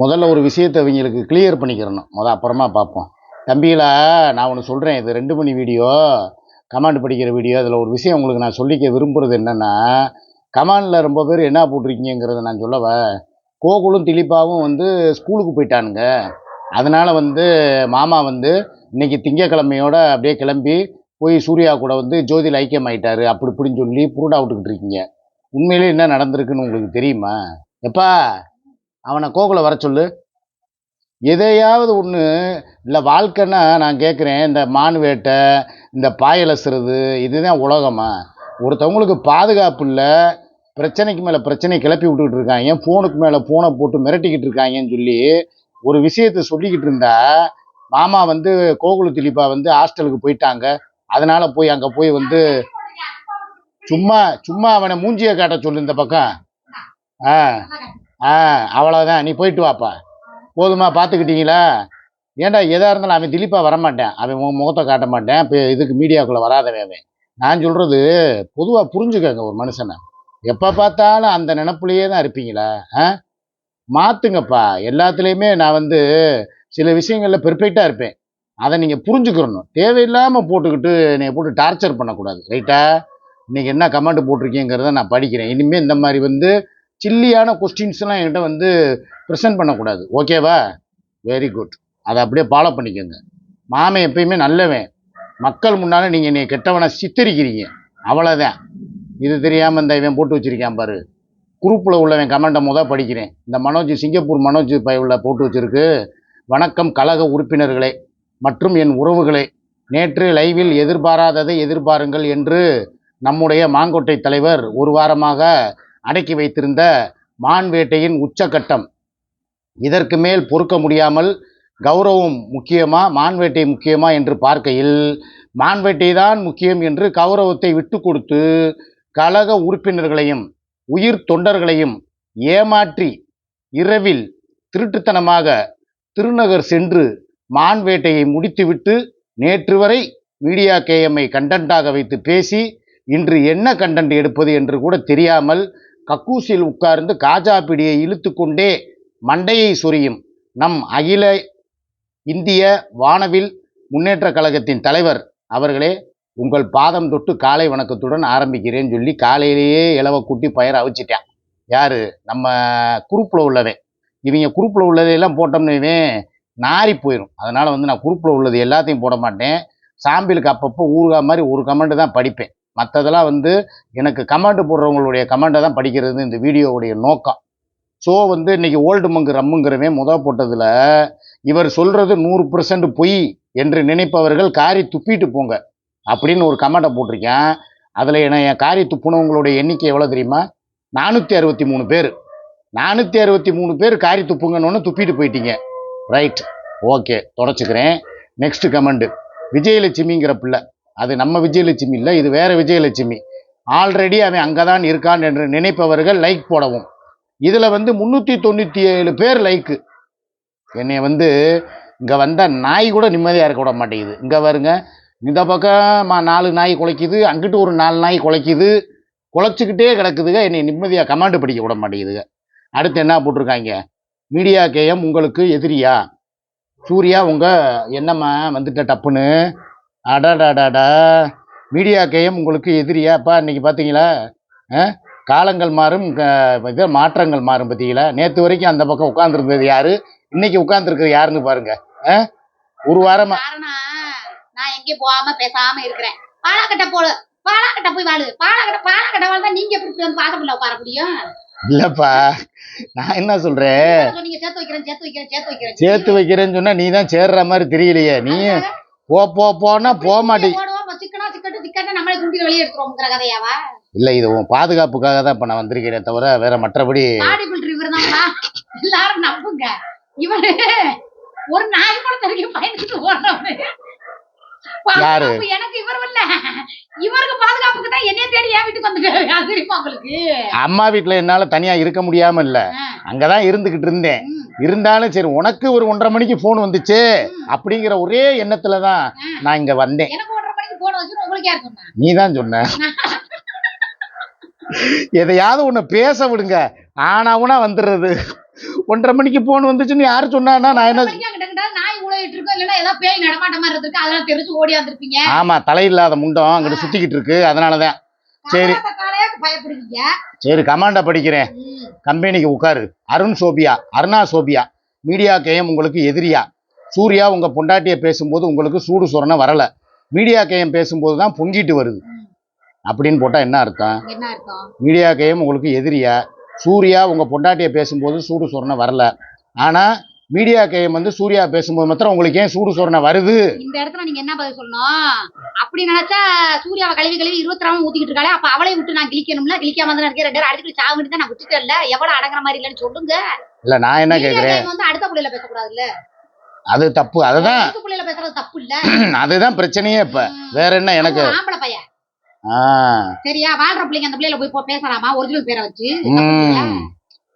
முதல்ல ஒரு விஷயத்தை அவங்களுக்கு கிளியர் பண்ணிக்கிறணும். முத அப்புறமா பார்ப்போம். தம்பிகளா நான் ஒன்று சொல்கிறேன் இது ரெண்டு மணி வீடியோ கமாண்ட் படிக்கிற வீடியோ அதில் ஒரு விஷயம் உங்களுக்கு நான் சொல்லிக்க விரும்புகிறது என்னென்னா கமாண்டில் ரொம்ப பேர் என்ன போட்டிருக்கீங்கிறத நான் சொல்லவ? கோகுலும் திலீப்பாவும் வந்து ஸ்கூலுக்கு போயிட்டானுங்க. அதனால் வந்து மாமா வந்து இன்னைக்கு திங்கக்கிழமையோட அப்படியே கிளம்பி போய் சூர்யா கூட வந்து ஜோதியில் ஐக்கியம் ஆயிட்டாரு. அப்படி இப்படின்னு சொல்லி புருடா விட்டுக்கிட்டு இருக்கீங்க. உண்மையிலே என்ன நடந்திருக்குன்னு உங்களுக்கு தெரியுமா? எப்பா அவனை கோகுலை வர சொல்லு. எதையாவது ஒன்று இல்லை வாழ்க்கைன்னா நான் கேட்குறேன் இந்த மான் வேட்டை இந்த பாயலசுறது இதுதான் உலகமா? ஒருத்தவங்களுக்கு பாதுகாப்பு இல்லை பிரச்சனைக்கு மேலே பிரச்சனை கிளப்பி விட்டுக்கிட்டு இருக்காங்க ஃபோனுக்கு மேலே ஃபோனை போட்டு மிரட்டிக்கிட்டு இருக்காங்கன்னு சொல்லி ஒரு விஷயத்த சொல்லிக்கிட்டு இருந்தா மாமா வந்து கோகுல திலீப்பா வந்து ஹாஸ்டலுக்கு போயிட்டாங்க. அதனால போய் அங்கே போய் வந்து சும்மா சும்மா அவனை மூஞ்சியை காட்ட சொல்லு இந்த பக்கம். ஆ. ஆ அவ்வளோதான் நீ போயிட்டு வாப்பா. போதுமா பார்த்துக்கிட்டீங்களா ஏன்டா எதாக இருந்தாலும் அவன் திலீப்பாக வரமாட்டேன். அவன் உன் முகத்தை காட்ட மாட்டேன். இப்போ இதுக்கு மீடியாக்குள்ளே வராதவன் அவன். நான் சொல்கிறது பொதுவாக புரிஞ்சுக்கங்க ஒரு மனுஷனை. எப்போ பார்த்தாலும் அந்த நினப்புலையே தான் இருப்பீங்களா? ஆ? மாற்றுங்கப்பா எல்லாத்துலேயுமே நான் வந்து சில விஷயங்களில் பெர்ஃபெக்டாக இருப்பேன். அதை நீங்கள் புரிஞ்சுக்கிறணும் தேவையில்லாமல் போட்டுக்கிட்டு நீங்கள் போட்டு டார்ச்சர் பண்ணக்கூடாது. ரைட்டா இன்றைக்கி என்ன கமெண்ட் போட்டிருக்கீங்கிறத நான் படிக்கிறேன். இனிமேல் இந்த மாதிரி வந்து சில்லியான கொஸ்டின்ஸ்லாம் என்கிட்ட வந்து ப்ரெசென்ட் பண்ணக்கூடாது. ஓகேவா வெரி குட் அதை அப்படியே ஃபாலோ பண்ணிக்கோங்க. மாமன் எப்பயுமே நல்லவன். மக்கள் முன்னால் நீங்கள் என்னை கெட்டவனை சித்தரிக்கிறீங்க. அவ்வளோதான் இது தெரியாமல் இந்த இவன் போட்டு வச்சிருக்கான் பாரு. குரூப்பில் உள்ளவன் கமெண்ட்டை முதல் படிக்கிறேன். இந்த மனோஜ் சிங்கப்பூர் மனோஜ் பைவில் போட்டு வச்சிருக்கு. வணக்கம் கழக உறுப்பினர்களே மற்றும் என் உறவுகளே. நேற்று லைவில் எதிர்பாராததை எதிர்பாருங்கள் என்று நம்முடைய மாங்கொட்டை தலைவர் ஒரு வாரமாக அடக்கி வைத்திருந்த மான் வேட்டையின் உச்சக்கட்டம் இதற்கு மேல் பொறுக்க முடியாமல் கௌரவம் முக்கியமா மான்வேட்டை முக்கியமா என்று பார்க்கையில் மான்வேட்டை தான் முக்கியம் என்று கௌரவத்தை விட்டு கொடுத்து கழக உறுப்பினர்களையும் உயிர் தொண்டர்களையும் ஏமாற்றி இரவில் திருட்டுத்தனமாக திருநகர் சென்று மான்வேட்டையை முடித்துவிட்டு நேற்று வரை மீடியா கேஎம்ஐ கண்டென்ட்டாக வைத்து பேசி இன்று என்ன கண்டென்ட் எடுப்பது என்று கூட தெரியாமல் கக்கூசில் உட்கார்ந்து காஜா பிடியை இழுத்து கொண்டே மண்டையை சொரியும். நம் அகில இந்திய வானவில் முன்னேற்ற கழகத்தின் தலைவர் அவர்களே உங்கள் பாதம் தொட்டு காலை வணக்கத்துடன் ஆரம்பிக்கிறேன்னு சொல்லி காலையிலேயே இலவை கூட்டி பயிர் அவிச்சிட்டேன். யார்? நம்ம குரூப்பில் உள்ளவன். இவங்க குரூப்பில் உள்ளதையெல்லாம் போட்டோம்னு இவன் நாறி போயிடும் அதனால் வந்து நான் குரூப்பில் உள்ளது எல்லாத்தையும் போட மாட்டேன். சாம்பிளுக்கு அப்பப்போ ஊறுகா மாதிரி ஒரு கமெண்ட் தான் படிப்பேன். மற்றதெல்லாம் வந்து எனக்கு கமெண்ட் போடுறவங்களுடைய கமெண்ட்டை தான் படிக்கிறது இந்த வீடியோவுடைய நோக்கம். ஸோ வந்து இன்றைக்கி ஓல்டு மங்கு ரம்முங்கிறவன் முத போட்டதில் இவர் சொல்கிறது நூறு பர்சன்ட் பொய் என்று நினைப்பவர்கள் காரி துப்பிட்டு போங்க அப்படின்னு ஒரு கமெண்ட்டை போட்டிருக்கேன். அதில் என்ன என் காரி துப்புனவங்களுடைய எண்ணிக்கை எவ்வளோ தெரியுமா? நானூற்றி அறுபத்தி மூணு பேர். நானூற்றி அறுபத்தி மூணு பேர் காரி துப்புங்கன்னு துப்பிட்டு போயிட்டீங்க. ரைட் ஓகே தொடச்சிக்கிறேன். நெக்ஸ்ட் கமெண்ட் விஜயலட்சுமிங்கிற பிள்ளை. அது நம்ம விஜயலட்சுமி இல்லை இது வேறு விஜயலட்சுமி. ஆல்ரெடி அவன் அங்கே தான் இருக்கான் என்று நினைப்பவர்கள் லைக் போடவும். இதில் வந்து முந்நூற்றி தொண்ணூற்றி ஏழு பேர் லைக்கு என்னை வந்து இங்கே வந்தால் நாய் கூட நிம்மதியாக இருக்க விட மாட்டேங்குது. இங்கே வருங்க இந்த பக்கம் நாலு நாய் குலைக்குது அங்கிட்டு ஒரு நாலு நாய் குலைக்குது. குலைச்சிக்கிட்டே கிடக்குதுங்க என்னை நிம்மதியாக கமாண்டு படிக்க விட மாட்டேங்குதுங்க. அடுத்து என்ன போட்டிருக்காங்க? மீடியா கேஎம் உங்களுக்கு எதிரியா? சூர்யா உங்கள் என்னம்மா வந்துட்ட டப்புன்னு? அடாடாடாடா. மீடியா கேயம் உங்களுக்கு எதிரியாப்பா இன்னைக்கு பார்த்தீங்களா? காலங்கள் மாறும் இது மாற்றங்கள் மாறும் பார்த்தீங்களா நேற்று வரைக்கும் அந்த பக்கம் உட்காந்துருந்தது யாரு? இன்னைக்கு உட்காந்துருக்கிறது யாருன்னு பாருங்க? ஒரு வாரமா நான் எங்கேயும் போகாம பேசாம இருக்கிறேன். பாலாக்கட்டை போடு. பாலாக்கட்டை போய் வாழு பாலாக்கட்டை பாலாக்கட்டை வாழ்ந்தா நீங்க எப்படி வந்து பாசப்புள்ள உட்கார முடியும்? இல்லப்பா. நான் என்ன சொல்றேன்? சேர்த்து வைக்கிறேன் சேர்த்து வைக்கிறேன் சேர்த்து வைக்கிறேன். சேர்த்து வைக்கிறேன்னு சொன்னா நீ தான் சேர்ற மாதிரி தெரியலையே. நீ போ போ போனா போக மாட்டேங்க இல்ல இது உன் பாதுகாப்புக்காக தான் இப்ப நான் வந்திருக்கிறேனே தவிர வேற மற்றபடி எல்லாரும் நம்புங்க. இவரு ஒரு நாய் கூட வரைக்கும் பயந்துட்டு ஓடுறவரு. யாரு? எனக்கு இவர் இல்ல. இவருக்கு பாதுகாப்புக்கு தான் என்னைய தேடி என் வீட்டுக்கு தெரியுமா உங்களுக்கு? அம்மா வீட்டுல என்னால தனியா இருக்க முடியாம இல்ல. அங்கதான் இருந்துகிட்டு இருந்தேன். இருந்தாலும் சரி உனக்கு ஒரு ஒன்றரை மணிக்கு போன் வந்துச்சு அப்படிங்கிற ஒரே எண்ணத்துல தான் நான் இங்க வந்தேன். எனக்கு ஒன்றரை மணிக்கு போன வச்சு உங்களுக்கு யார் சொன்னா? நீ தான் சொன்ன. எதையாவது ஒண்ணு பேச விடுங்க. ஆனாவுனா வந்துடுறது. ஒன்றரை மணிக்கு போன் வந்துச்சுன்னு யாரு சொன்னான்னா நான் என்ன ஆமா தலையில்லாத முண்டம் அங்கிட்டு சுத்திக்கிட்டு இருக்கு அதனாலதான். சரி. சரி கமாண்டா படிக்கிறேன். கம்பெனிக்கு உட்காரு. Arun Sophia Aruna Sophia media கேயம் உங்களுக்கு எதிரியா? சூர்யா உங்க பொண்டாட்டிய பேசும்போது உங்களுக்கு சூடு சொரணை வரல. மீடியா கேயம் பேசும்போது தான் பொங்கிட்டு வருது. அப்படின்னு போட்டா என்ன அர்த்தம்? என்ன அர்த்தம்? மீடியா கேயம் உங்களுக்கு எதிரியா? சூர்யா உங்க பொண்டாட்டிய பேசும்போது சூடு சொரணை வரல. ஆனா மீடியா கேயம் வந்து சூர்யா பேசும்போது மாத்திரம் உங்களுக்கு ஏன் சூடு சொரணை வருது? இந்த இடத்துல நீங்க என்ன பதில் சொல்லணும்? அப்படி நினைச்சா சூர்யாவை கழுவி கழுவி இருபத்தி ராம ஊத்திக்கிட்டு இருக்காளே அப்ப அவளையும் விட்டு நான் கிளிக்கணும்ல கிளிக்காம தான் இருக்கேன் ரெண்டு பேரும் அடிக்கடி சாவு வேண்டி தான் நான் விட்டுட்டேன்ல எவ்வளவு அடங்குற மாதிரி இல்லைன்னு சொல்லுங்க. இல்ல நான் என்ன கேக்குறேன்? கேம் வந்து அடுத்த புள்ளையில பேசக்கூடாதுல்ல. அது தப்பு அதுதான். பேசுறது தப்பு இல்ல. அதுதான் பிரச்சனையே இப்ப. வேற என்ன எனக்கு? ஆம்பளை பையன். சரியா? வாழ்ற பிள்ளைங்க அந்த பிள்ளைல போய் பேசலாமா ஒரிஜினல் பேரை வச்சு.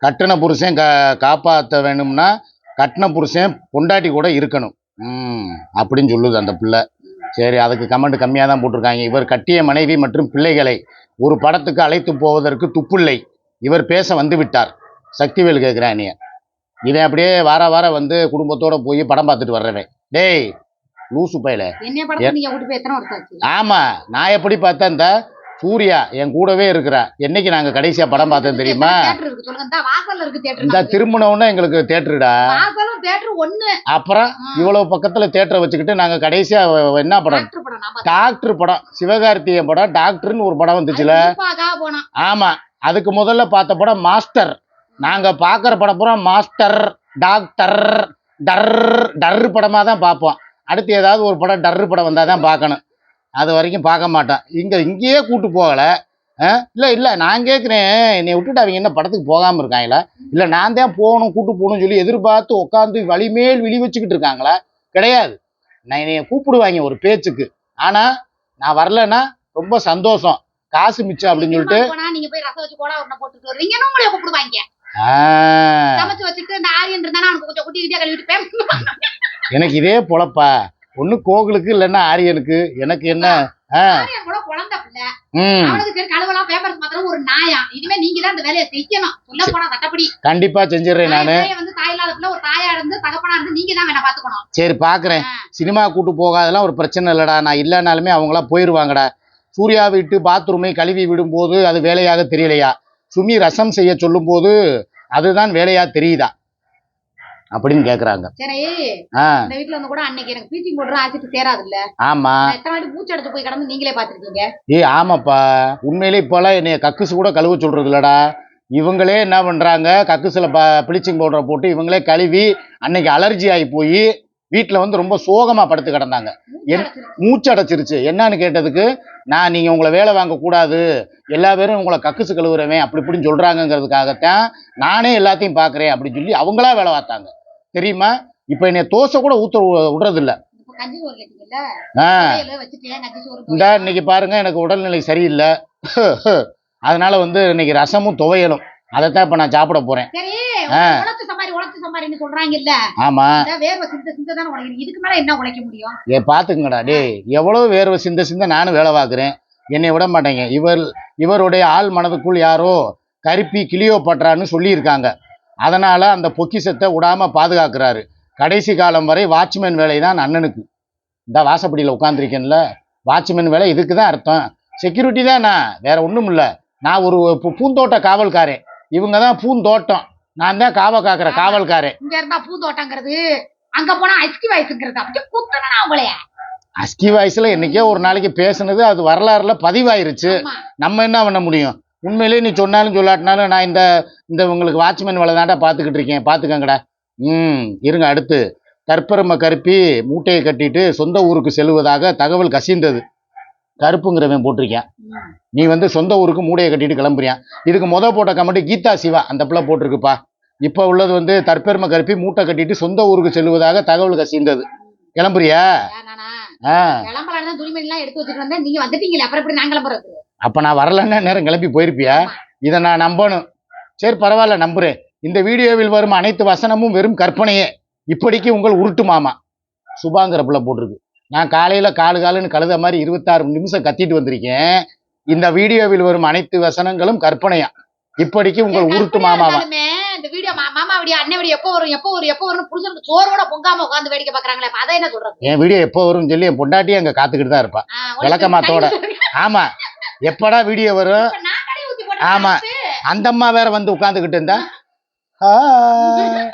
கட்டின புருஷன் கா காப்பாற்ற வேணும்னா கட்டின புருஷன் பொண்டாட்டி கூட இருக்கணும். ம். அப்படின்னு சொல்லுது அந்த பிள்ளை. சரி அதுக்கு கமெண்ட் கம்மியாக தான் போட்டிருக்காங்க. இவர் கட்டிய மனைவி மற்றும் பிள்ளைகளை ஒரு படத்துக்கு அழைத்து போவதற்கு துப்பில்லை. இவர் பேச வந்து விட்டார். சக்திவேல் கேட்குறான் நீ இவன் அப்படியே வார வாரம் வந்து குடும்பத்தோட போய் படம் பார்த்துட்டு வர்றவன். டேய் லூசு பையல. ஆமா நான் எப்படி பார்த்தேன் சூர்யா என் கூடவே இருக்கிறா. என்னைக்கு நாங்க கடைசியா படம் பார்த்தோம் தெரியுமா? இந்த திருமணம்னா எங்களுக்கு தேட்டருடா அப்புறம் இவ்வளவு பக்கத்துல தேட்டரை வச்சுக்கிட்டு நாங்க கடைசியா என்ன படம்? டாக்டர் படம் சிவகார்த்திகேயன் படம் டாக்டர்னு ஒரு படம் வந்துச்சுல. ஆமா அதுக்கு முதல்ல பார்த்த படம் மாஸ்டர். நாங்க பார்க்குற படம் பூரா மாஸ்டர் டாக்டர் டர் டர் படமா தான் பார்ப்போம். அடுத்து ஏதாவது ஒரு படம் டர் படம் வந்தால் தான் பார்க்கணும். அது வரைக்கும் பார்க்க மாட்டோம் இங்கே இங்கேயே கூட்டு போகலை. இல்லை இல்லை நான் கேட்குறேன் என்னை விட்டுட்டு அவங்க என்ன படத்துக்கு போகாமல் இருக்காங்களா? இல்லை நான் தான் போகணும் கூட்டு போகணும்னு சொல்லி எதிர்பார்த்து உட்காந்து வழிமேல் விழி வச்சுக்கிட்டு இருக்காங்களா? கிடையாது. நான் என்னைய கூப்பிடுவாங்க ஒரு பேச்சுக்கு. ஆனால் நான் வரலைன்னா ரொம்ப சந்தோஷம். காசு மிச்சம் அப்படின்னு சொல்லிட்டு நீங்க போய் ரசம் வச்சு கோலா உருண்டை போட்டுட்டு வருவீங்கன்னு உங்களை கூப்பிடுவாங்க. ஆ, சமைச்சு வச்சுட்டு இந்த ஆரியன் இருந்தா அவனுக்கு கொஞ்சம் குட்டி குட்டியா கழுவிட்டு எனக்கு இதே பொழப்பா. ஒண்ணு கோகுலுக்கு இல்லைன்னா ஆரியனுக்கு. எனக்கு என்ன கண்டிப்பா செஞ்சிடுறேன் நானு. சரி பாக்குறேன். சினிமா கூட்டு போகாதெல்லாம் ஒரு பிரச்சனை இல்லடா. நான் இல்லைனாலுமே அவங்களா போயிருவாங்கடா. சூர்யா வீட்டு பாத்ரூமை கழுவி விடும்போது அது வேலையாக தெரியலையா? சுமி ரசம் செய்ய சொல்லும்போது அதுதான் வேலையா தெரியுதா? அப்படின்னு கேக்குறாங்க. சரி. ஆ. இந்த வீட்டுல வந்து கூட அன்னைக்கு எனக்கு பீச்சிங் போடுற ஆசிட்டு சேராது இல்ல ஆமா எத்தனை வாட்டி பூச்சி அடிச்சு போய் கிடந்து நீங்களே பாத்துருக்கீங்க ஏய் ஆமாப்பா. உண்மையிலே இப்போலாம் என்னைய கக்குசு கூட கழுவ சொல்றது இல்லடா இவங்களே என்ன பண்றாங்க? கக்குசுல ப ப்ளீச்சிங் பவுடரை போட்டு இவங்களே கழுவி அன்னைக்கு அலர்ஜி ஆகி போய் வீட்டில் வந்து ரொம்ப சோகமா படுத்து கிடந்தாங்க. என்- மூச்சு அடைச்சிருச்சு. என்னன்னு கேட்டதுக்கு நான் நீங்க உங்களை வேலை வாங்க கூடாது. எல்லா பேரும் உங்களை கக்குசு கழுவுறவன் அப்படி இப்படின்னு சொல்றாங்கங்கிறதுக்காகத்தான் நானே எல்லாத்தையும் பார்க்கறேன் அப்படின்னு சொல்லி அவங்களா வேலை பார்த்தாங்க. தெரியுமா? இப்போ என்னை தோசை கூட ஊத்த விடுறது இல்ல இப்ப கஞ்சி சோறு கேட்டீங்கல்ல? ஆ. இந்த இன்னைக்கு பாருங்க எனக்கு உடல்நிலை சரியில்லை. அதனால வந்து இன்னைக்கு ரசமும் துவையலும். அதைத்தான் இப்போ நான் சாப்பிட போறேன். சரி ஆ. உழைச்சு சம்பாரின்னு சொல்றாங்கல்ல. ஆமா. வேர்வை சிந்த சிந்த தானே உழைக்கணும் இதுக்கு மேல என்ன உழைக்க முடியும்? ஏ பார்த்துக்குங்கடா. டேய் எவ்வளோ வேர்வை சிந்த சிந்த நானும் வேலை பார்க்குறேன். என்னை விட மாட்டேங்க. இவர் இவருடைய ஆள் மனதுக்குள் யாரோ கருப்பி கிளியோ பற்றான்னு சொல்லியிருக்காங்க. அதனால அந்த பொக்கிஷத்தை விடாம பாதுகாக்கிறாரு. கடைசி காலம் வரை வாட்ச்மேன் வேலை தான் அண்ணனுக்கு. இந்த வாசப்படியில் உட்காந்துருக்கேன்ல வாட்ச்மேன் வேலை இதுக்கு தான் அர்த்தம். செக்யூரிட்டி தான் நான். வேற ஒன்றும் இல்லை நான் ஒரு பூந்தோட்ட காவல்காரன். இவங்க தான் பூந்தோட்டம். நான் தான் காவ காக்கிற காவல்காரன். இங்க இருந்தா பூந்தோட்டங்கிறது. அங்க போனா ஐஸ்கி வயசுங்கிறது அப்படியே குத்தனா உங்களைய. அஸ்கி வாய்ஸ்ல என்னைக்கோ ஒரு நாளைக்கு பேசுனது அது வரலாறுல பதிவாயிருச்சு. நம்ம என்ன பண்ண முடியும்? உண்மையிலேயே நீ சொன்னாலும் சொல்லாட்டினாலும் நான் இந்த இந்த உங்களுக்கு வாட்ச்மேன் வேலை தாண்டா பார்த்துக்கிட்டு இருக்கேன். பார்த்துக்கங்கடா. ம் இருங்க அடுத்து. கற்பரம கருப்பி மூட்டையை கட்டிட்டு சொந்த ஊருக்கு செல்வதாக தகவல் கசிந்தது. கருப்புங்கிறவன் போட்டிருக்கேன். நீ வந்து சொந்த ஊருக்கு மூடையை கட்டிட்டு கிளம்புறியான் இதுக்கு முத போட்ட கமெண்ட் கீதா சிவா அந்த பிள்ளை போட்டிருக்குப்பா. இப்போ உள்ளது வந்து தற்பெருமை கருப்பி மூட்டை கட்டிட்டு சொந்த ஊருக்கு செல்வதாக தகவல் கசிந்தது. கிளம்புறியா? அப்ப நான் வரலன்னா நேரம் கிளம்பி போயிருப்பியா? இதை நான் நம்பணும். சரி பரவாயில்ல நம்புறேன். இந்த வீடியோவில் வரும் அனைத்து வசனமும் வெறும் கற்பனையே. இப்படிக்கு உங்கள் உருட்டு மாமா. சுபாங்கிற பிள்ளை போட்டிருக்கு. நான் காலையில காலு காலுன்னு கழுத மாதிரி இருபத்தாறு நிமிஷம் கத்திட்டு வந்திருக்கேன். இந்த வீடியோவில் வரும் அனைத்து வசனங்களும் கற்பனையா? இப்படிக்கு உங்கள் உருட்டு மாமாவா? இந்த வீடியோ மாமா வீடியோ அண்ணன் வீடியோ எப்போ வரும் எப்போ வரும் எப்போ வரும் புருஷனுக்கு சோறோட பொங்காம உட்கார்ந்து வேடிக்கை பாக்குறாங்களே அதை என்ன சொல்றது? என் வீடியோ எப்போ வரும்னு சொல்லி என் பொண்டாட்டி அங்க காத்துக்கிட்டு தான் இருப்பா. விளக்கமாத்தோட. ஆமா. எப்படா வீடியோ வரும்? ஆமா. அந்த அம்மா வேற வந்து உட்காந்துக்கிட்டு இருந்தா? ஹாய்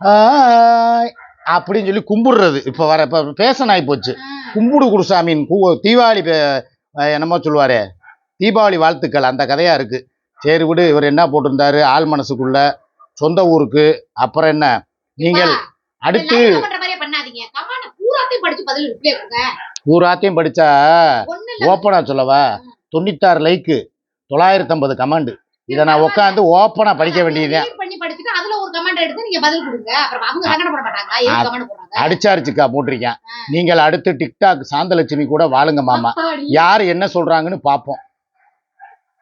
ஹாய் அப்படின்னு சொல்லி கும்பிடுறது. இப்போ வர இப்போ பேசன் ஆகி போச்சு கும்பிடு குருசாமின் தீபாவளி என்னமோ சொல்லுவாரே. தீபாவளி வாழ்த்துக்கள் அந்த கதையா இருக்கு. சரி விடு இவர் என்ன போட்டிருந்தாரு? ஆள் மனசுக்குள்ள சொந்த ஊருக்கு அப்புறம் என்ன? நீங்கள் அடுத்து பூராத்தையும் படிச்சு பதில் ரிப்ளை கொடுங்க பூராத்தையும் படிச்சா? ஒண்ணு இல்ல. ஓப்பனா சொல்லவா? தொண்ணூத்தாறு லைக்கு தொள்ளாயிரத்தி ஐம்பது கமெண்ட் இதை நான் உட்காந்து ஓப்பனா படிக்க வேண்டியதுதான். அதுல ஒரு கமெண்ட் எடுத்து நீங்க பதில் கொடுங்க. அப்புறம் அவங்க சங்கடப்பட மாட்டாங்க எதுக்கு கமெண்ட் போடுறாங்க அடிச்சாரிச்சுக்கா போட்டிருக்கேன். நீங்கள் அடுத்து டிக்டாக் சாந்தலட்சுமி கூட வாழுங்க மாமா. யார் என்ன சொல்றாங்கன்னு பார்ப்போம்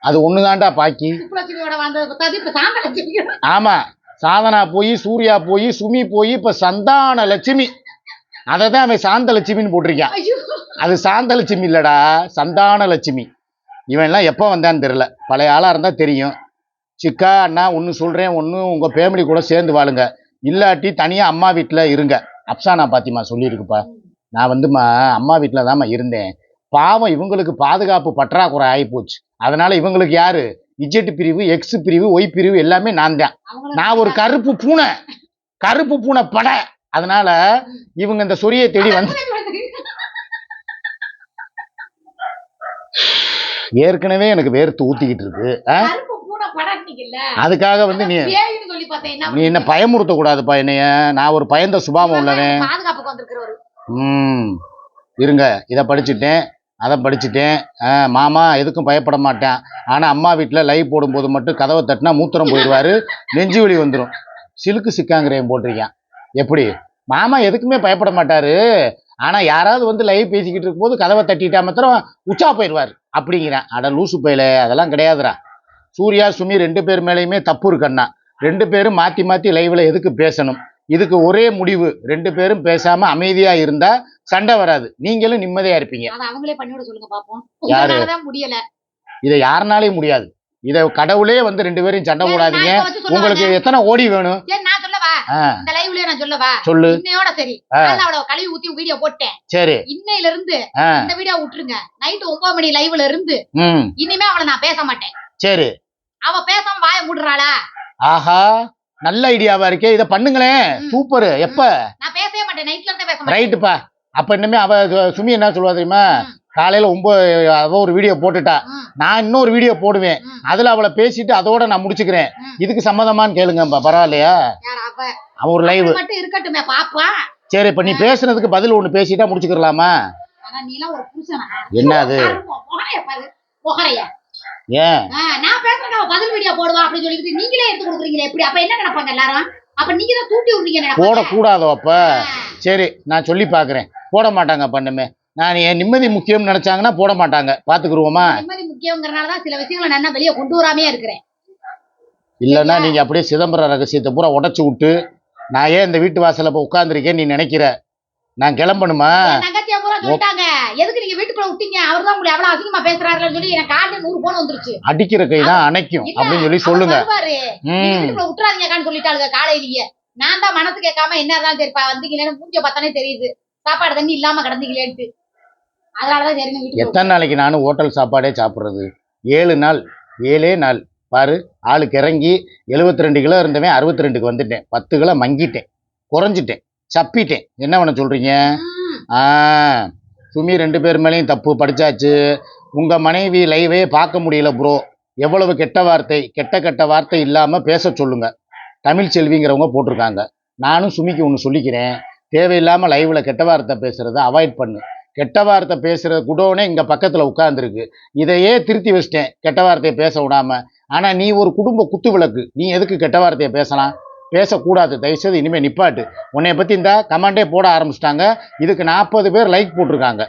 அது ஒண்ணுதான்டா பாக்கி? ஆமா. சாதனா போய் சூர்யா போய் சுமி போய் இப்ப சந்தான லட்சுமி அதை தான் அவன் சாந்த லட்சுமின்னு போட்டிருக்கான் அது சாந்த லட்சுமி இல்லடா சந்தான லட்சுமி இவன் எல்லாம் எப்போ வந்தான்னு தெரியல. பழைய ஆளா இருந்தா தெரியும். சிக்கா அண்ணா ஒன்று சொல்றேன் ஒன்று உங்க ஃபேமிலி கூட சேர்ந்து வாழுங்க. இல்லாட்டி தனியா அம்மா வீட்டில் இருங்க. அப்சானா பாத்திமா சொல்லியிருக்குப்பா. நான் வந்துமா அம்மா வீட்டில் தாம்மா இருந்தேன். பாவம் இவங்களுக்கு பாதுகாப்பு பற்றாக்குறை ஆகிப்போச்சு அதனால இவங்களுக்கு யாரு? இஜெட் பிரிவு எக்ஸ் பிரிவு ஒய் பிரிவு எல்லாமே நான் தான். நான் ஒரு கருப்பு பூனை. கருப்பு பூனை படை. அதனால இவங்க இந்த சொரியை தேடி வந்து ஏற்கனவே எனக்கு வேர்த்து ஊத்திக்கிட்டு இருக்கு. அதுக்காக வந்து நீ நீ என்ன பயமுறுத்த கூடாதுப்பா என்னைய. நான் ஒரு பயந்த சுபாவம் உள்ளவன். ம். இருங்க இதை படிச்சுட்டேன் அதை படிச்சுட்டேன். மாமா எதுக்கும் பயப்பட மாட்டேன். ஆனால் அம்மா வீட்டில் லைவ் போடும்போது மட்டும் கதவை தட்டினா மூத்திரம் போயிடுவாரு நெஞ்சு வலி வந்துடும் சிலுக்கு சிக்காங்கிறேன் போட்டிருக்கேன். எப்படி? மாமா எதுக்குமே பயப்பட மாட்டாரு. ஆனால் யாராவது வந்து லைவ் பேசிக்கிட்டு இருக்கும்போது கதவை தட்டிட்டா மாத்திரம் உச்சா போயிடுவார். அப்படிங்கிறேன். அட லூசு பையல அதெல்லாம் கிடையாதுடா. சூர்யா சுமி ரெண்டு பேர் மேலேயுமே தப்பு இருக்கண்ணா ரெண்டு பேரும் மாற்றி மாற்றி லைவில் எதுக்கு பேசணும்? இதுக்கு ஒரே முடிவு ரெண்டு பேரும் பேசாம அமைதியா இருந்தா சண்டை வராது. நீங்களும் நிம்மதியா இருப்பீங்க. யாரு? இதை யாருனாலையும் முடியாது. இதை கடவுளே வந்து ரெண்டு பேரும் சண்டை போடாதீங்க. உங்களுக்கு. எத்தனை ஓடி வேணும்? சரி நான் சொல்லவா? ஆ, இந்த லைவ்லயே நான் சொல்லவா? சொல்லு. இன்னையோட சரி. ஆ. நான் அவளை கழுவி ஊத்தி வீடியோ போட்டேன். சரி. இன்னையில இருந்து இந்த வீடியோ விட்டுருங்க. நைட் ஒன்பது மணி லைவ்ல இருந்து இனிமே அவளை நான் பேச மாட்டேன். சரி. அவ பேசாம வாய மூடுறாளா? ஆஹா நல்ல ஐடியாவா இருக்கே. இதை பண்ணுங்களேன். சூப்பர். எப்ப? நான் பேசவே மாட்டேன். நைட்ல இருந்தே பேச மாட்டேன். ரைட்டுப்பா அப்ப இன்னுமே அவ சுமி என்ன சொல்லுவா தெரியுமா. காலையில ஒன்பது அவ ஒரு வீடியோ போட்டுட்டா. நான் இன்னொரு வீடியோ போடுவேன். அதுல அவளை பேசிட்டு அதோட நான் முடிச்சுக்கிறேன். இதுக்கு சம்மதமான்னு கேளுங்கப்பா. பரவாயில்லையா? அவன் ஒரு லைவ் மட்டும் இருக்கட்டுமே பாப்பா. சரி இப்ப நீ பேசுனதுக்கு பதில் ஒண்ணு பேசிட்டா முடிச்சுக்கலாமா? ஆனா ஏன்? நான் பேசுறேன் அவ பதில் வீடியோ போடுவா அப்படின்னு சொல்லிட்டு நீங்களே எடுத்து கொடுக்குறீங்களே எப்படி? அப்ப என்ன நினைப்பாங்க எல்லாரும்? அப்ப நீங்க தான் தூட்டி விடுறீங்க நினைப்பாங்க. போடக்கூடாதோ அப்ப. சரி நான் சொல்லி பாக்குறேன் போட மாட்டாங்க பண்ணுமே. நான் என் நிம்மதி முக்கியம் நினைச்சாங்கன்னா போட மாட்டாங்க. பாத்துக்குருவோமா நிம்மதி முக்கியங்கிறனாலதான் சில விஷயங்களை நான் வெளியே கொண்டு வராமே இருக்கிறேன். இல்லைன்னா நீங்க அப்படியே சிதம்பரம் ரகசியத்தை பூரா உடைச்சு விட்டு நான் ஏன் இந்த வீட்டு வாசல்ல போய் உட்காந்துருக்கேன் நீ நினைக்கிற? நான் கிளம்பணுமா? சொல்லிட்டாங்க எதுக்கு நீங்க வீட்டுக்குள்ள விட்டீங்க? அவர் தான் உங்களை எவ்வளவு அசிங்கமா பேசுறாருன்னு சொல்லி எனக்கு காலையில நூறு போன் வந்துருச்சு. அடிக்கிற கை தான் அணைக்கும் அப்படின்னு சொல்லி சொல்லுங்க. வீட்டுக்குள்ள விட்டுறாதீங்கக்கான்னு சொல்லிட்டாளுங்க காலையிலேயே. நான் தான் மனசு கேட்காம என்ன இருந்தாலும் சரிப்பா வந்தீங்களேன்னு மூஞ்ச பார்த்தானே தெரியுது. சாப்பாடு தண்ணி இல்லாம கிடந்தீங்களேன்ட்டு. அதனாலதான் எத்தனை நாளைக்கு நானும் ஹோட்டல் சாப்பாடே சாப்பிட்றது? ஏழு நாள் ஏழே நாள். பாரு ஆளுக்கு இறங்கி 72 ரெண்டு கிலோ இருந்தவன் அறுபத்தி ரெண்டுக்கு வந்துட்டேன். பத்து கிலோ மங்கிட்டேன் குறைஞ்சிட்டேன் சப்பிட்டேன். என்ன பண்ண சொல்றீங்க? சுமி ரெண்டு பேர் மேலேயும் தப்பு படிச்சாச்சு. உங்கள் மனைவி லைவே பார்க்க முடியல ப்ரோ எவ்வளவு கெட்ட வார்த்தை கெட்ட கெட்ட வார்த்தை இல்லாமல் பேச சொல்லுங்கள் தமிழ் செல்விங்கிறவங்க போட்டிருக்காங்க. நானும் சுமிக்கு ஒன்று சொல்லிக்கிறேன். தேவையில்லாமல் லைவில் கெட்ட வார்த்தை பேசுகிறத அவாய்ட் பண்ணு. கெட்ட வார்த்தை பேசுற குடோனே இங்கே பக்கத்தில் உட்காந்துருக்கு இதையே திருத்தி வச்சிட்டேன். கெட்ட வார்த்தையை பேச விடாமல் ஆனால் நீ ஒரு குடும்ப குத்து விளக்கு. நீ எதுக்கு கெட்ட வார்த்தையை பேசலாம்? பேசக்கூடாது. தயவுசெய்து இனிமே நிப்பாட்டு. உன்னைய பத்தி இந்த கமெண்டே போட ஆரம்பிச்சிட்டாங்க. இதுக்கு நாற்பது பேர் லைக் போட்டிருக்காங்க.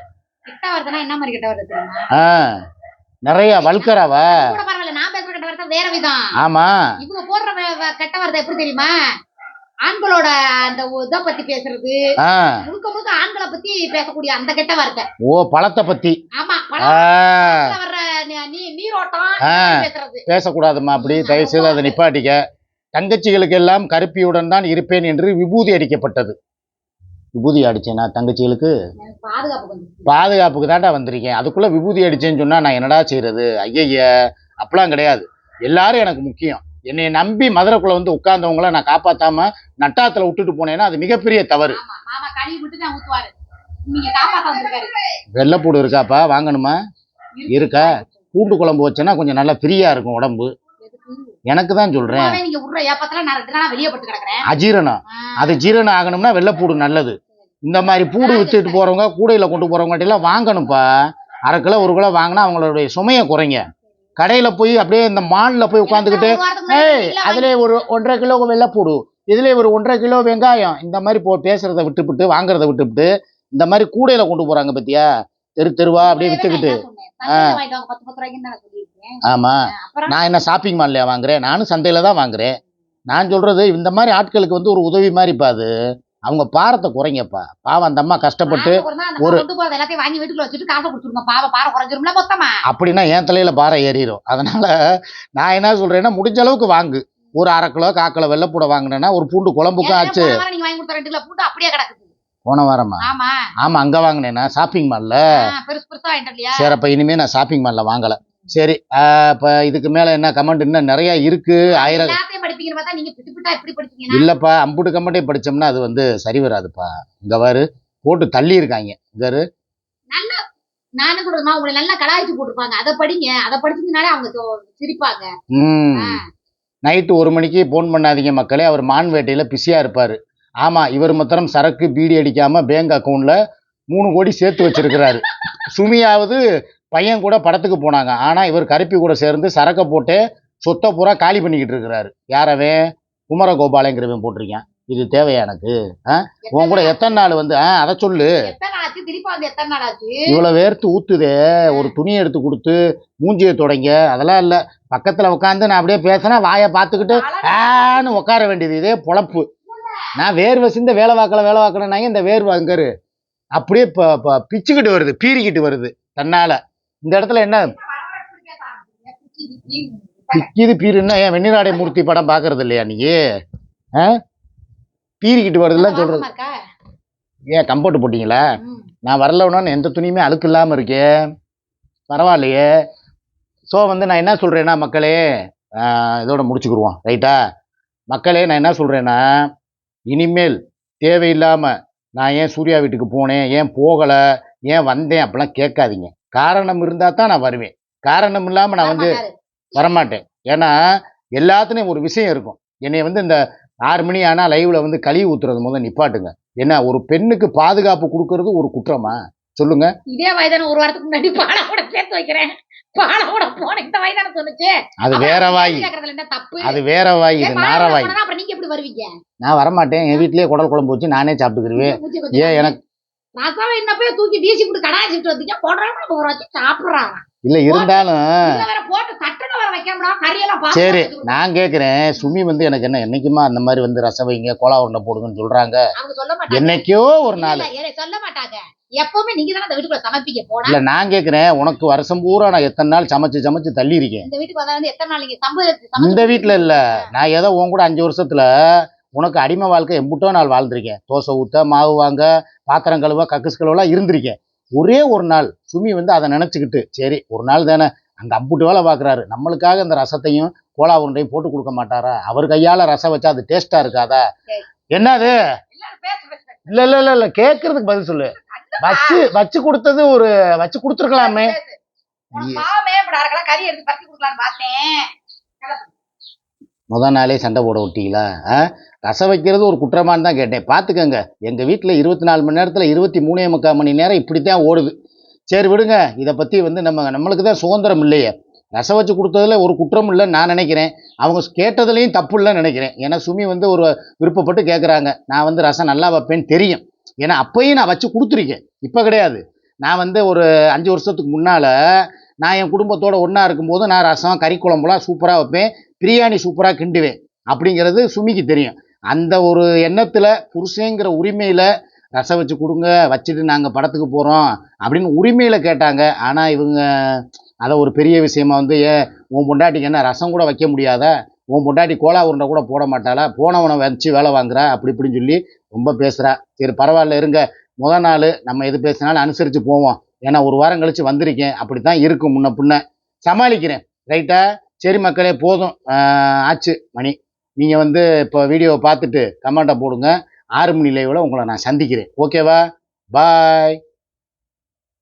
ஆ நிறைய வல்கராவ? வேற விதம். ஆமா. இவங்க போடுற கெட்ட வார்த்தை எப்படி தெரியுமா? ஆண்களோட அந்த இதை பத்தி பேசுறது. முழுக்க முழுக்க ஆண்களை பத்தி பேசக்கூடிய அந்த கெட்ட வார்த்தை. ஓ பழத்தை பத்தி. ஆமா பழத்துல வர்ற நீரோட்டம். பேசுறது. பேசக்கூடாதும்மா அப்படி. தயவு செய்து அதை நிப்பாட்டிக்க. தங்கச்சிகளுக்கு எல்லாம் கருப்பியுடன் தான் இருப்பேன் என்று விபூதி அடிக்கப்பட்டது. விபூதி அடிச்சேனா தங்கச்சிகளுக்கு? பாதுகாப்புக்கு தான்டா வந்திருக்கேன். அதுக்குள்ள விபூதி அடிச்சேன்னு சொன்னா நான் என்னடா செய்யறது ஐயய்ய அப்பெல்லாம் கிடையாது. எல்லாரும் எனக்கு முக்கியம். என்னை நம்பி மதுரைக்குள்ள வந்து உட்கார்ந்தவங்கள நான் காப்பாத்தாம நட்டாத்துல விட்டுட்டு போனேன்னா அது மிகப்பெரிய தவறு. வெள்ளைப்பூடு இருக்காப்பா? வாங்கணுமா? இருக்கா. பூண்டு குழம்பு வச்சேன்னா கொஞ்சம் நல்லா ஃப்ரீயா இருக்கும் உடம்பு? எனக்கு தான் சொல்றேன். அஜீரணம். அது ஜீரணம் ஆகணும்னா வெள்ளைப்பூடு நல்லது. இந்த மாதிரி பூடு வித்துட்டு போறவங்க கூடையில கொண்டு போறவங்க எல்லாம் வாங்கணும்ப்பா. அரை கிலோ ஒரு கிலோ வாங்கினா அவங்களுடைய சுமையை குறைங்க. கடையில போய் அப்படியே இந்த மால்ல போய் உட்காந்துக்கிட்டு ஏய் அதுல ஒரு ஒன்றரை கிலோ வெள்ளைப்பூடு இதுல ஒரு ஒன்றரை கிலோ வெங்காயம் இந்த மாதிரி போ பேசுறத விட்டுவிட்டு வாங்குறத விட்டுவிட்டு இந்த மாதிரி கூடையில கொண்டு போறாங்க பத்தியா? தெரு தெருவா அப்படியே வித்துக்கிட்டு. ஆமா. நான் என்ன ஷாப்பிங் மால்லையா வாங்குறேன்? நானும் சந்தையில தான் வாங்குறேன். நான் சொல்றது இந்த மாதிரி ஆட்களுக்கு வந்து ஒரு உதவி மாதிரிப்பா அது. அவங்க பாரத்தை குறைங்கப்பா. பாவம் அந்த அம்மா கஷ்டப்பட்டு ஒரு- அப்படின்னா என் தலையில பாரம் ஏறிடும் அதனால நான் என்ன சொல்றேன்னா முடிஞ்ச அளவுக்கு வாங்கு. ஒரு அரை கிலோ கால் கிலோ வெள்ளைப்பூட வாங்கினேன்னா ஒரு பூண்டு குழம்புக்கும் ஆச்சு. போன வாரம் ஆமா. ஆமா அங்க வாங்கினேன்னா ஷாப்பிங் மால்ல சரி அப்ப இனிமே நான் ஷாப்பிங் மால்ல வாங்கல. சரி இப்ப இதுக்கு மேல என்ன கமெண்ட் இன்னும் நிறைய இருக்கு? ஆயிரம் இல்லப்பா அம்புட்டு கமெண்டே படிச்சோம்னா அது வந்து சரி வராதுப்பா. இங்க பாரு போட்டு தள்ளி இருக்காங்க. இங்க பாரு. நான் என்ன சொல்றதுமா உங்களை நல்லா கலாய்ச்சி போட்டிருப்பாங்க அதை படிங்க. அதை படிச்சீங்கனாலே அவங்க சிரிப்பாங்க. நைட்டு ஒரு மணிக்கு ஃபோன் பண்ணாதீங்க மக்களே. அவர் மான் வேட்டையில் பிஸியாக இருப்பார். ஆமாம் இவர் மாத்திரம் சரக்கு பீடி அடிக்காமல் பேங்க் அக்கௌண்ட்டில் மூணு கோடி சேர்த்து வச்சிருக்கிறாரு. சுமியாவது பையன் கூட படத்துக்கு போனாங்க. ஆனால் இவர் கருப்பி கூட சேர்ந்து சரக்கை போட்டு சொத்தை பூரா காலி பண்ணிக்கிட்டு இருக்கிறாரு. யாரவன் குமரகோபாலங்கிறவன் போட்டிருக்கான். இது தேவையா எனக்கு? ஆ? உன் கூட எத்தனை நாள் வந்து ஆ அதை சொல்லு. இவ்வளோ வேர்த்து ஊத்துதே. ஒரு துணியை எடுத்து கொடுத்து மூஞ்சியை தொடங்க. அதெல்லாம் இல்லை. பக்கத்தில் உட்காந்து நான் அப்படியே பேசினா வாயை பார்த்துக்கிட்டு ஆன்னு உட்கார வேண்டியது. இதே பொழப்பு. நான் வேர்வை சிந்த வேலை வாக்கல வேலை வாக்கலனாங்க இந்த வேர்வை அங்கரு அப்படியே பிச்சுக்கிட்டு வருது பீறிக்கிட்டு வருது தன்னால. இந்த இடத்துல என்ன? பிக்கிது பீருன்னா ஏன் வெண்ணிராடை மூர்த்தி படம் பார்க்கறது இல்லையா நீ? ஆ? பீறிக்கிட்டு வருதுலாம் சொல்றது? ஏன் கம்போட்டு போட்டீங்களா. நான் வரலன்னு எந்த துணியுமே அழுக்கு இல்லாமல் இருக்கே. பரவாயில்லையே. ஸோ வந்து நான் என்ன சொல்கிறேன்னா மக்களே இதோட முடிச்சுக்கிருவோம். ரைட்டா மக்களே நான் என்ன சொல்கிறேன்னா இனிமேல் தேவையில்லாமல் நான் ஏன் சூர்யா வீட்டுக்கு போனேன் ஏன் போகலை ஏன் வந்தேன் அப்படிலாம் கேட்காதீங்க. காரணம் இருந்தால் தான் நான் வருவேன். காரணம் இல்லாமல் நான் வந்து. வரமாட்டேன். ஏன்னா எல்லாத்துலேயும் ஒரு விஷயம் இருக்கும். என்னை வந்து இந்த ஆறு மணி ஆனால் லைவ்ல வந்து கழுவி ஊத்துறது முதல் நிப்பாட்டுங்க. என்ன ஒரு பெண்ணுக்கு பாதுகாப்பு கொடுக்கறது ஒரு குற்றமா? சொல்லுங்க. இதே வயதான ஒரு வாரத்துக்கு முன்னாடி பாலை கூட சேர்த்து வைக்கிறேன். பாலை கூட போன இந்த வயதான சொன்னுச்சு. அது வேற வாய். அது வேற வாய் இது நார வாய். அப்புறம் நீங்க எப்படி வருவீங்க? நான் வரமாட்டேன். என் வீட்லயே குடல் குழம்பு வச்சு நானே சாப்பிட்டுக்கிருவேன். ஏன் எனக்கு ரசம் என்ன போய் தூக்கி வீசி போட்டு கடாய்ச்சிட்டு வந்தீங்க போடுறாங்க ஒரு வச்சு சாப்பிடுறாங்க இல்ல இருந்தாலும் போட்டு சட்டனை வர வைக்காமடா கறியெல்லாம் சரி. நான் கேக்குறேன். சுமி வந்து எனக்கு என்ன என்னைக்குமா அந்த மாதிரி வந்து ரசம் வைங்க கோலா உருண்டை போடுங்கன்னு சொல்றாங்க? என்னைக்கோ ஒரு நாள். சொல்ல மாட்டாங்க. எப்பவுமே நீங்க தானே அந்த வீட்டுக்குள்ள சமைப்பீங்க போனா இல்ல நான் கேக்குறேன் உனக்கு வருஷம் பூரா நான் எத்தனை நாள் சமைச்சு சமைச்சு தள்ளி இருக்கேன் இந்த வீட்டுக்கு வந்தா வந்து எத்தனை நாள் நீங்க சம்பளம் இந்த வீட்ல இல்ல. நான் ஏதோ உன் கூட அஞ்சு வருஷத்துல உனக்கு அடிமை வாழ்க்கை எம்புட்டோ நாள் வாழ்ந்திருக்கேன் தோசை ஊத்த மாவு வாங்க பாத்திரம் கழுவ கக்குஸ் கழுவலாம் இருந்திருக்கேன் ஒரே ஒரு நாள் சுமி வந்து அதை நினைச்சுக்கிட்டு சரி ஒரு நாள் தானே அங்க அம்புட்டு வேலை பாக்குறாரு. நம்மளுக்காக இந்த ரசத்தையும் கோலா உருண்டையும் போட்டு கொடுக்க மாட்டாரா? அவர் கையால ரசம் வச்சா அது டேஸ்டா இருக்காதா. என்னது. இல்ல இல்ல இல்ல இல்ல கேக்குறதுக்கு பதில் சொல்லு. வச்சு வச்சு கொடுத்தது ஒரு வச்சு கொடுத்துருக்கலாமே. கறி எடுத்து பார்த்தேன். முத நாளே சண்டை போட விட்டீங்களா? ஆ? ரசம் வைக்கிறது ஒரு குற்றமான்னு தான் கேட்டேன். பார்த்துக்கங்க. எங்கள் வீட்டில் இருபத்தி நாலு மணி நேரத்தில் இருபத்தி மூணே முக்கால் மணி நேரம் இப்படி தான் ஓடுது. சரி விடுங்க. இதை பற்றி வந்து நம்ம நம்மளுக்கு தான் சுதந்திரம் இல்லையே. ரசம் வச்சு கொடுத்ததுல ஒரு குற்றம் இல்லைன்னு நான் நினைக்கிறேன். அவங்க கேட்டதுலேயும் தப்பு இல்லைன்னு நினைக்கிறேன். ஏன்னா சுமி வந்து ஒரு விருப்பப்பட்டு கேட்குறாங்க நான் வந்து ரசம் நல்லா வைப்பேன்னு தெரியும். ஏன்னா அப்போயும் நான் வச்சு கொடுத்துருக்கேன். இப்போ கிடையாது. நான் வந்து ஒரு அஞ்சு வருஷத்துக்கு முன்னால் நான் என் குடும்பத்தோட ஒன்றா இருக்கும்போது நான் ரசம் கறி குழம்புலாம் சூப்பராக வைப்பேன். பிரியாணி சூப்பராக கிண்டுவேன் அப்படிங்கிறது சுமிக்கு தெரியும். அந்த ஒரு எண்ணத்தில் புருஷங்கிற உரிமையில் ரசம் வச்சு கொடுங்க வச்சுட்டு நாங்கள் படத்துக்கு போகிறோம் அப்படின்னு உரிமையில் கேட்டாங்க. ஆனால் இவங்க அதை ஒரு பெரிய விஷயமா வந்து ஏ உன் பொண்டாட்டிக்கு என்ன ரசம் கூட வைக்க முடியாத? உன் பொண்டாட்டி கோலா உருண்டை கூட போட மாட்டாளா? போனவனை வச்சு வேலை வாங்குறா? அப்படி இப்படின்னு சொல்லி ரொம்ப பேசுகிறா சரி பரவாயில்ல இருங்க. முத நாள் நம்ம எது பேசினாலும் அனுசரித்து போவோம். ஏன்னா ஒரு வாரம் கழித்து வந்திருக்கேன். அப்படி தான் இருக்கும் முன்ன பின்ன. சமாளிக்கிறேன். ரைட்டா? சரி மக்களே போதும். ஆச்சு மணி. நீங்கள் வந்து இப்போ வீடியோவை பார்த்துட்டு கமெண்ட்டை போடுங்க. ஆறு மணி லைவில் உங்களை நான் சந்திக்கிறேன். ஓகேவா பாய்